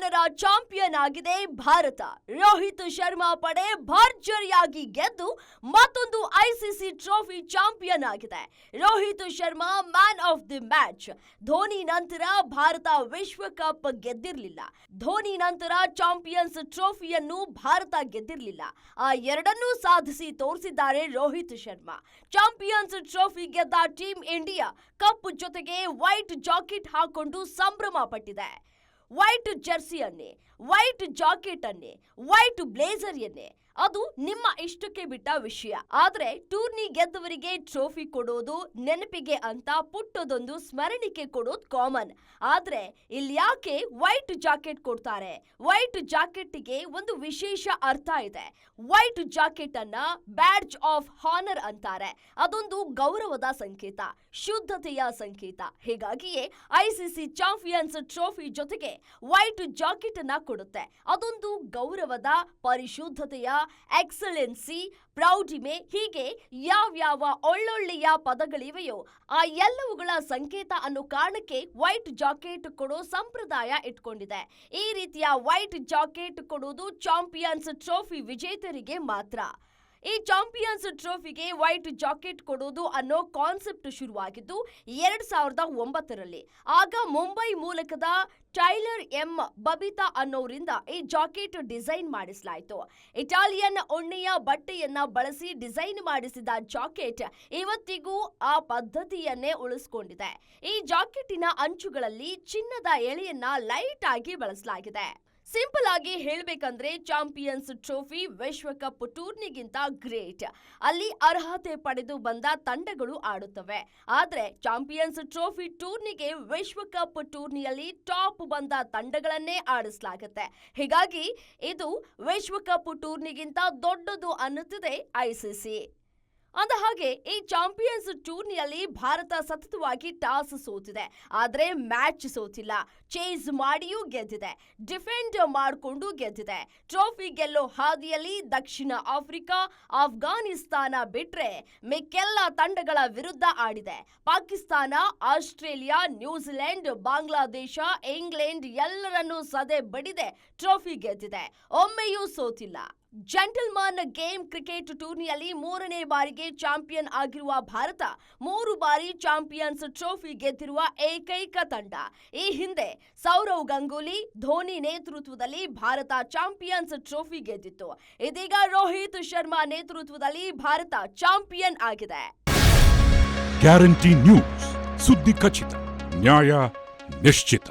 ವಾರರ champion ಆಗಿದೆ ಭಾರತ. ರೋಹಿತ್ ಶರ್ಮಾ ಪಡೆ ಭರ್ಜರಿಯಾಗಿ ಗೆದ್ದು ಮತ್ತೊಂದು ಐಸಿಸಿ ಟ್ರೋಫಿ ಚಾಂಪಿಯನ್ ಆಗಿದೆ. Rohit Sharma man of the match. Dhoni ನಂತರ ಭಾರತ ವಿಶ್ವಕಪ್ ಗೆದ್ದಿರಲಿಲ್ಲ. ಧೋನಿ ನಂತರ ಚಾಂಪಿಯನ್ಸ್ ಟ್ರೋಫಿಯನ್ನು ಭಾರತ ಗೆದ್ದಿರಲಿಲ್ಲ. ಆ ಎರಡನ್ನೂ ಸಾಧಿಸಿ ತೋರಿಸಿದ್ದಾರೆ ರೋಹಿತ್ ಶರ್ಮಾ. ಚಾಂಪಿಯನ್ಸ್ ಟ್ರೋಫಿ ಗೆದ್ದ ಟೀಮ್ ಇಂಡಿಯಾ ಕಪ್ ಜೊತೆಗೆ ವೈಟ್ ಜಾಕೆಟ್ ಹಾಕೊಂಡು ಸಂಭ್ರಮ ಪಟ್ಟಿದೆ ವೈಟ್ ಜರ್ಸಿಯನ್ನೇ ವೈಟ್ ಜಾಕೆಟ್ ಅನ್ನೇ ವೈಟ್ ಬ್ಲೇಸರ್ ಅದು ನಿಮ್ಮ ಇಷ್ಟಕ್ಕೆ ಬಿಟ್ಟ ವಿಷಯ. ಆದ್ರೆ ಟೂರ್ನಿ ಗೆದ್ದವರಿಗೆ ಟ್ರೋಫಿ ಕೊಡೋದು ನೆನಪಿಗೆ ಅಂತ ಪುಟ್ಟದೊಂದು ಸ್ಮರಣಿಕೆ ಕೊಡೋದು ಕಾಮನ್. ಆದ್ರೆ ಇಲ್ಲಿ ಯಾಕೆ ವೈಟ್ ಜಾಕೆಟ್ ಕೊಡ್ತಾರೆ? ವೈಟ್ ಜಾಕೆಟ್ಗೆ ಒಂದು ವಿಶೇಷ ಅರ್ಥ ಇದೆ. ವೈಟ್ ಜಾಕೆಟ್ ಅನ್ನ ಬ್ಯಾಡ್ಜ್ ಆಫ್ ಹಾನರ್ ಅಂತಾರೆ. ಅದೊಂದು ಗೌರವದ ಸಂಕೇತ, ಶುದ್ಧತೆಯ ಸಂಕೇತ. ಹೀಗಾಗಿಯೇ ಐಸಿಸಿ ಚಾಂಪಿಯನ್ಸ್ ಟ್ರೋಫಿ ಜೊತೆಗೆ ವೈಟ್ ಜಾಕೆಟ್ ಅನ್ನ ಕೊಡುತ್ತೆ. ಅದೊಂದು ಗೌರವದ, ಪರಿಶುದ್ಧತೆಯ ಎಕ್ಸಲೆನ್ಸಿ, ಪ್ರೌಢಿಮೆ, ಹೀಗೆ ಯಾವ್ಯಾವ ಒಳ್ಳೊಳ್ಳೆಯ ಪದಗಳಿವೆಯೋ ಆ ಎಲ್ಲವುಗಳ ಸಂಕೇತ ಅನ್ನೋ ಕಾರಣಕ್ಕೆ ವೈಟ್ ಜಾಕೆಟ್ ಕೊಡೋ ಸಂಪ್ರದಾಯ ಇಟ್ಕೊಂಡಿದೆ. ಈ ರೀತಿಯ ವೈಟ್ ಜಾಕೆಟ್ ಕೊಡೋದು ಚಾಂಪಿಯನ್ಸ್ ಟ್ರೋಫಿ ವಿಜೇತರಿಗೆ ಮಾತ್ರ. ಈ ಚಾಂಪಿಯನ್ಸ್ ಟ್ರೋಫಿಗೆ ವೈಟ್ ಜಾಕೆಟ್ ಕೊಡೋದು ಅನ್ನೋ ಕಾನ್ಸೆಪ್ಟ್ ಶುರುವಾಗಿದ್ದು ಎರಡ್ ಸಾವಿರದ ಒಂಬತ್ತರಲ್ಲಿ. ಆಗ ಮುಂಬೈ ಮೂಲಕದ ಟೈಲರ್ ಎಂ ಬಬಿತಾ ಅನ್ನೋರಿಂದ ಈ ಜಾಕೆಟ್ ಡಿಸೈನ್ ಮಾಡಿಸಲಾಯಿತು. ಇಟಾಲಿಯನ್ ಉಣ್ಣೆಯ ಬಟ್ಟೆಯನ್ನ ಬಳಸಿ ಡಿಸೈನ್ ಮಾಡಿಸಿದ ಜಾಕೆಟ್ ಇವತ್ತಿಗೂ ಆ ಪದ್ಧತಿಯನ್ನೇ ಉಳಿಸ್ಕೊಂಡಿದೆ. ಈ ಜಾಕೆಟಿನ ಅಂಚುಗಳಲ್ಲಿ ಚಿನ್ನದ ಎಳೆಯನ್ನ ಲೈಟ್ ಆಗಿ ಬಳಸಲಾಗಿದೆ. ಸಿಂಪಲ್ ಆಗಿ ಹೇಳಬೇಕಂದ್ರೆ ಚಾಂಪಿಯನ್ಸ್ ಟ್ರೋಫಿ ವಿಶ್ವಕಪ್ ಟೂರ್ನಿಗಿಂತ ಗ್ರೇಟ್ ಅಲ್ಲಿ ಅರ್ಹತೆ ಪಡೆದು ಬಂದ ತಂಡಗಳು ಆಡುತ್ತವೆ. ಆದರೆ ಚಾಂಪಿಯನ್ಸ್ ಟ್ರೋಫಿ ಟೂರ್ನಿಗೆ ವಿಶ್ವಕಪ್ ಟೂರ್ನಿಯಲ್ಲಿ ಟಾಪ್ ಬಂದ ತಂಡಗಳನ್ನೇ ಆಡಿಸಲಾಗುತ್ತೆ. ಹೀಗಾಗಿ ಇದು ವಿಶ್ವಕಪ್ ಟೂರ್ನಿಗಿಂತ ದೊಡ್ಡದು ಅನ್ನುತ್ತಿದೆ ಐಸಿಸಿ ಅಂದ ಹಾಗೆ ಈ ಚಾಂಪಿಯನ್ಸ್ ಟೂರ್ನಿಯಲ್ಲಿ ಭಾರತ ಸತತವಾಗಿ ಟಾಸ್ ಸೋತಿದೆ, ಆದರೆ ಮ್ಯಾಚ್ ಸೋತಿಲ್ಲ. ಚೇಸ್ ಮಾಡಿಯೂ ಗೆದ್ದಿದೆ, ಡಿಫೆಂಡ್ ಮಾಡಿಕೊಂಡು ಗೆದ್ದಿದೆ. ಟ್ರೋಫಿ ಗೆಲ್ಲೋ ಹಾದಿಯಲ್ಲಿ ದಕ್ಷಿಣ ಆಫ್ರಿಕಾ, ಆಫ್ಘಾನಿಸ್ತಾನ ಬಿಟ್ರೆ ಮಿಕ್ಕೆಲ್ಲ ತಂಡಗಳ ವಿರುದ್ಧ ಆಡಿದೆ. Pakistan, Australia, New Zealand, Bangladesh, England ಎಲ್ಲರನ್ನೂ ಸದೆ ಬಡಿದೆ ಟ್ರೋಫಿ ಗೆದ್ದಿದೆ. ಒಮ್ಮೆಯೂ ಸೋತಿಲ್ಲ. ಜೆಂಟಲ್ಮನ್ ಗೇಮ್ ಕ್ರಿಕೆಟ್ ಟೂರ್ನಿಯಲ್ಲಿ ಮೂರನೇ ಬಾರಿಗೆ ಚಾಂಪಿಯನ್ ಆಗಿರುವ ಭಾರತ, ಮೂರು ಬಾರಿ ಚಾಂಪಿಯನ್ಸ್ ಟ್ರೋಫಿ ಗೆದ್ದಿರುವ ಏಕೈಕ ತಂಡ. ಈ ಹಿಂದೆ ಸೌರವ್ ಗಂಗೂಲಿ, ಧೋನಿ ನೇತೃತ್ವದಲ್ಲಿ ಭಾರತ ಚಾಂಪಿಯನ್ಸ್ ಟ್ರೋಫಿ ಗೆದ್ದಿತ್ತು. ಇದೀಗ ರೋಹಿತ್ ಶರ್ಮಾ ನೇತೃತ್ವದಲ್ಲಿ ಭಾರತ ಚಾಂಪಿಯನ್ ಆಗಿದೆ. ಗ್ಯಾರಂಟಿ ನ್ಯೂಸ್, ಸುದ್ದಿ ಖಚಿತ, ನ್ಯಾಯ ನಿಶ್ಚಿತ.